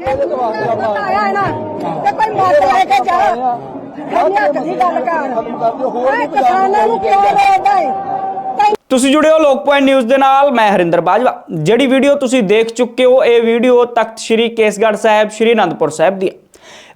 ਆਇਆ ਹੈ ਨਾ ਤੇ ਕੋਈ ਮੱਤ ਲੈ ਕੇ ਜਾ ਹੰਨਿਆ ਕਦੀ ਗੱਲ ਕਰ ਓਏ ਕਿਸਾਨਾਂ ਨੂੰ ਕਿਉਂ ਰੋਦਾ ਹੈ ਤੁਸੀਂ ਜੁੜੇ ਹੋ ਲੋਕ ਪੁਆਇੰਟ ਨਿਊਜ਼ ਦੇ ਨਾਲ, ਮੈਂ ਹਰਿੰਦਰ ਬਾਜਵਾ। ਜਿਹੜੀ ਵੀਡੀਓ ਤੁਸੀਂ ਦੇਖ ਚੁੱਕੇ ਹੋ, ਇਹ ਵੀਡੀਓ ਤਖਤ ਸ੍ਰੀ ਕੇਸਗੜ੍ਹ ਸਾਹਿਬ, ਸ੍ਰੀ ਅਨੰਦਪੁਰ ਸਾਹਿਬ ਦੀ ਹੈ।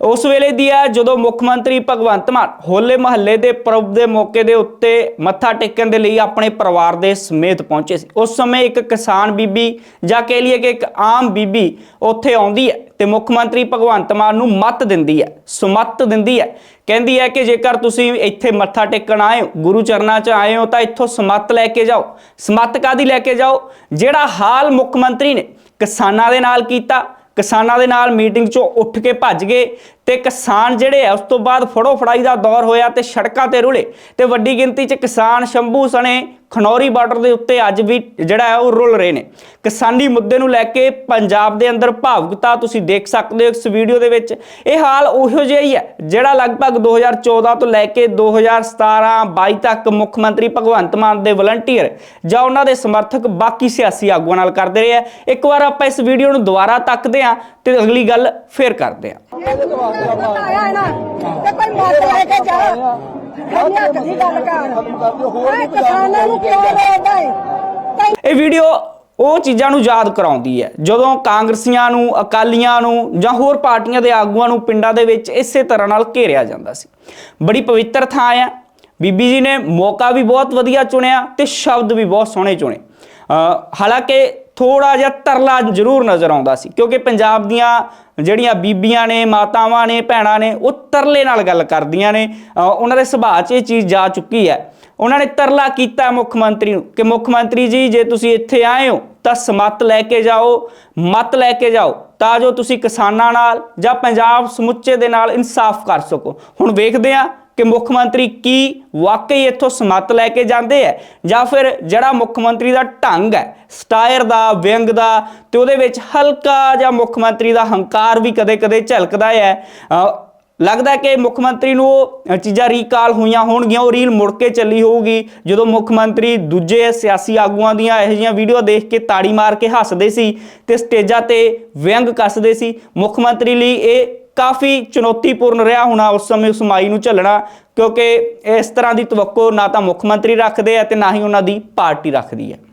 ਉਸ ਵੇਲੇ ਦੀ ਹੈ ਜਦੋਂ ਮੁੱਖ ਮੰਤਰੀ ਭਗਵੰਤ ਮਾਨ ਹੋਲੇ ਮਹੱਲੇ ਦੇ ਪਰਬ ਦੇ ਮੌਕੇ ਦੇ ਉੱਤੇ ਮੱਥਾ ਟੇਕਣ ਦੇ ਲਈ ਆਪਣੇ ਪਰਿਵਾਰ ਦੇ ਸਮੇਤ ਪਹੁੰਚੇ ਸੀ। ਉਸ ਸਮੇਂ ਇੱਕ ਕਿਸਾਨ ਬੀਬੀ, ਜਾਂ ਕਹਿ ਲਈਏ ਕਿ ਇੱਕ ਆਮ ਬੀਬੀ ਉੱਥੇ ਆਉਂਦੀ ਹੈ। ਤੇ ਮੁੱਖ ਮੰਤਰੀ ਭਗਵੰਤ ਮਾਨ ਨੂੰ ਮੱਤ ਦਿੰਦੀ ਹੈ, ਸੁਮੱਤ ਦਿੰਦੀ ਹੈ। ਕਹਿੰਦੀ ਹੈ ਕਿ ਜੇਕਰ ਤੁਸੀਂ ਇੱਥੇ ਮੱਥਾ ਟੇਕਣ ਆਏ ਹੋ, ਗੁਰੂ ਚਰਨਾਂ 'ਚ ਆਏ ਹੋ ਤਾਂ ਇੱਥੋਂ ਸਮੱਤ ਲੈ ਕੇ ਜਾਓ। ਸਮੱਤ ਕਾਦੀ ਲੈ ਕੇ ਜਾਓ? ਜਿਹੜਾ ਹਾਲ ਮੁੱਖ ਮੰਤਰੀ ਨੇ ਕਿਸਾਨਾਂ ਦੇ ਨਾਲ ਕੀਤਾ, ਕਿਸਾਨਾਂ ਦੇ ਨਾਲ ਮੀਟਿੰਗ 'ਚੋਂ ਉੱਠ ਕੇ ਭੱਜ ਗਏ ਤੇ ਕਿਸਾਨ ਜਿਹੜੇ ਆ, ਉਸ ਤੋਂ ਬਾਅਦ ਫੜੋ ਫੜਾਈ ਦਾ ਦੌਰ ਹੋਇਆ ਤੇ ਸੜਕਾਂ ਤੇ ਰੁਲੇ। ਤੇ ਵੱਡੀ ਗਿਣਤੀ 'ਚ ਕਿਸਾਨ ਸ਼ੰਭੂ ਸਣੇ ਖਨੌਰੀ ਬਾਰਡਰ ਦੇ ਉੱਤੇ ਅੱਜ ਵੀ ਜਿਹੜਾ ਹੈ ਉਹ ਰੁਲ ਰਹੇ ਨੇ। ਕਿਸਾਨੀ ਮੁੱਦੇ ਨੂੰ ਲੈ ਕੇ ਪੰਜਾਬ ਦੇ ਅੰਦਰ ਭਾਵੁਕਤਾ ਤੁਸੀਂ ਦੇਖ ਸਕਦੇ ਹੋ ਇਸ ਵੀਡੀਓ ਦੇ ਵਿੱਚ। ਇਹ ਹਾਲ ਉਹੋ ਜਿਹਾ ਹੀ ਹੈ ਜਿਹੜਾ ਲਗਭਗ 2014 ਤੋਂ ਲੈ ਕੇ 2017 22 ਤੱਕ ਮੁੱਖ ਮੰਤਰੀ ਭਗਵੰਤ ਮਾਨ ਦੇ ਵਲੰਟੀਅਰ ਜਾਂ ਉਹਨਾਂ ਦੇ ਸਮਰਥਕ ਬਾਕੀ ਸਿਆਸੀ ਆਗੂਆਂ ਨਾਲ ਕਰਦੇ ਰਹੇ ਆ। ਇੱਕ ਵਾਰ ਆਪਾਂ ਇਸ ਵੀਡੀਓ ਨੂੰ ਦੁਬਾਰਾ ਤੱਕਦੇ ਹਾਂ ਤੇ ਅਗਲੀ ਗੱਲ ਫੇਰ ਕਰਦੇ ਤੇ ਕੋਈ ਮੱਤ ਲੈ ਕੇ ਜਾ। ਕਦੀ ਗੱਲ ਕਰ? ਕਿਸਾਨਾਂ ਨੂੰ ਇਹ ਵੀਡੀਓ ਉਹ ਚੀਜ਼ਾਂ ਨੂੰ ਯਾਦ ਕਰਾਉਂਦੀ ਹੈ। ਜਦੋਂ ਕਾਂਗਰਸੀਆਂ ਨੂੰ, ਅਕਾਲੀਆਂ ਨੂੰ ਜਾਂ ਹੋਰ ਪਾਰਟੀਆਂ ਦੇ ਆਗੂਆਂ ਨੂੰ ਪਿੰਡਾਂ ਦੇ ਵਿੱਚ ਇਸੇ ਤਰ੍ਹਾਂ ਨਾਲ ਘੇਰਿਆ ਜਾਂਦਾ ਸੀ। ਬੜੀ ਪਵਿੱਤਰ ਥਾਂ ਆ। ਬੀਬੀ ਜੀ ਨੇ ਮੌਕਾ ਵੀ ਬਹੁਤ ਵਧੀਆ ਚੁਣਿਆ ਤੇ ਸ਼ਬਦ ਵੀ ਬਹੁਤ ਸੋਹਣੇ ਚੁਣੇ। ਹਾਲਾਂਕਿ ਥੋੜਾ ਜਿਹਾ ਤਰਲਾ ਜ਼ਰੂਰ ਨਜ਼ਰ ਆਉਂਦਾ ਸੀ, ਕਿਉਂਕਿ ਪੰਜਾਬ ਦੀਆਂ ਜਿਹੜੀਆਂ ਬੀਬੀਆਂ ਨੇ, ਮਾਤਾਵਾਂ ਨੇ, ਭੈਣਾਂ ਨੇ, ਉਹ ਤਰਲੇ ਨਾਲ ਗੱਲ ਕਰਦੀਆਂ ਨੇ। ਉਹਨਾਂ ਦੇ ਸੁਭਾਅ 'ਚ ਇਹ ਚੀਜ਼ ਜਾ ਚੁੱਕੀ ਹੈ। ਉਹਨਾਂ ਨੇ ਤਰਲਾ ਕੀਤਾ ਮੁੱਖ ਮੰਤਰੀ ਨੂੰ ਕਿ ਮੁੱਖ ਮੰਤਰੀ ਜੀ, ਜੇ ਤੁਸੀਂ ਇੱਥੇ ਆਏ ਹੋ, ਤਾਂ ਸਮੱਤ ਲੈ ਕੇ ਜਾਓ, ਮਤ ਲੈ ਕੇ ਜਾਓ, ਤਾਂ ਜੋ ਤੁਸੀਂ ਕਿਸਾਨਾਂ ਨਾਲ ਜਾਂ ਪੰਜਾਬ ਸਮੁੱਚੇ ਦੇ ਨਾਲ ਇਨਸਾਫ ਕਰ ਸਕੋ। ਹੁਣ ਵੇਖਦੇ ਹਾਂ ਕਿ ਮੁੱਖ ਮੰਤਰੀ ਕੀ ਵਾਕਈ ਇੱਥੋਂ ਸਮੱਤ ਲੈ ਕੇ ਜਾਂਦੇ ਹੈ ਜਾਂ ਫਿਰ ਜਿਹੜਾ ਮੁੱਖ ਮੰਤਰੀ ਦਾ ਢੰਗ ਹੈ, ਸਟਾਇਰ ਦਾ, ਵਿਅੰਗ ਦਾ, ਤੇ ਉਹਦੇ ਵਿੱਚ ਹਲਕਾ ਜਾਂ ਮੁੱਖ ਮੰਤਰੀ ਦਾ ਹੰਕਾਰ ਵੀ ਕਦੇ-ਕਦੇ ਝਲਕਦਾ ਹੈ ਲੱਗਦਾ ਕਿ ਮੁੱਖ ਮੰਤਰੀ ਨੂੰ ਉਹ ਚੀਜ਼ਾਂ ਰੀਕਾਲ ਹੋਈਆਂ ਹੋਣਗੀਆਂ, ਉਹ ਰੀਲ ਮੁੜ ਕੇ ਚੱਲੀ ਹੋਊਗੀ, ਜਦੋਂ ਮੁੱਖ ਮੰਤਰੀ ਦੂਜੇ ਸਿਆਸੀ ਆਗੂਆਂ ਦੀਆਂ ਇਹੋ ਜਿਹੀਆਂ ਵੀਡੀਓ ਦੇਖ ਕੇ ਤਾੜੀ ਮਾਰ ਕੇ ਹੱਸਦੇ ਸੀ ਤੇ ਸਟੇਜਾਂ ਤੇ ਵਿਅੰਗ ਕੱਸਦੇ ਸੀ। ਮੁੱਖ ਮੰਤਰੀ ਲਈ ਇਹ ਕਾਫੀ ਚੁਣੌਤੀਪੂਰਨ ਰਿਹਾ ਹੋਣਾ ਉਸ ਸਮੇਂ ਉਸ ਮਾਈ ਨੂੰ ਝੱਲਣਾ, ਕਿਉਂਕਿ ਇਸ ਤਰ੍ਹਾਂ ਦੀ ਤਵੱਕੋ ਨਾ ਤਾਂ ਮੁੱਖ ਮੰਤਰੀ ਰੱਖਦੇ ਆ ਤੇ ਨਾ ਹੀ ਉਹਨਾਂ ਦੀ ਪਾਰਟੀ ਰੱਖਦੀ ਹੈ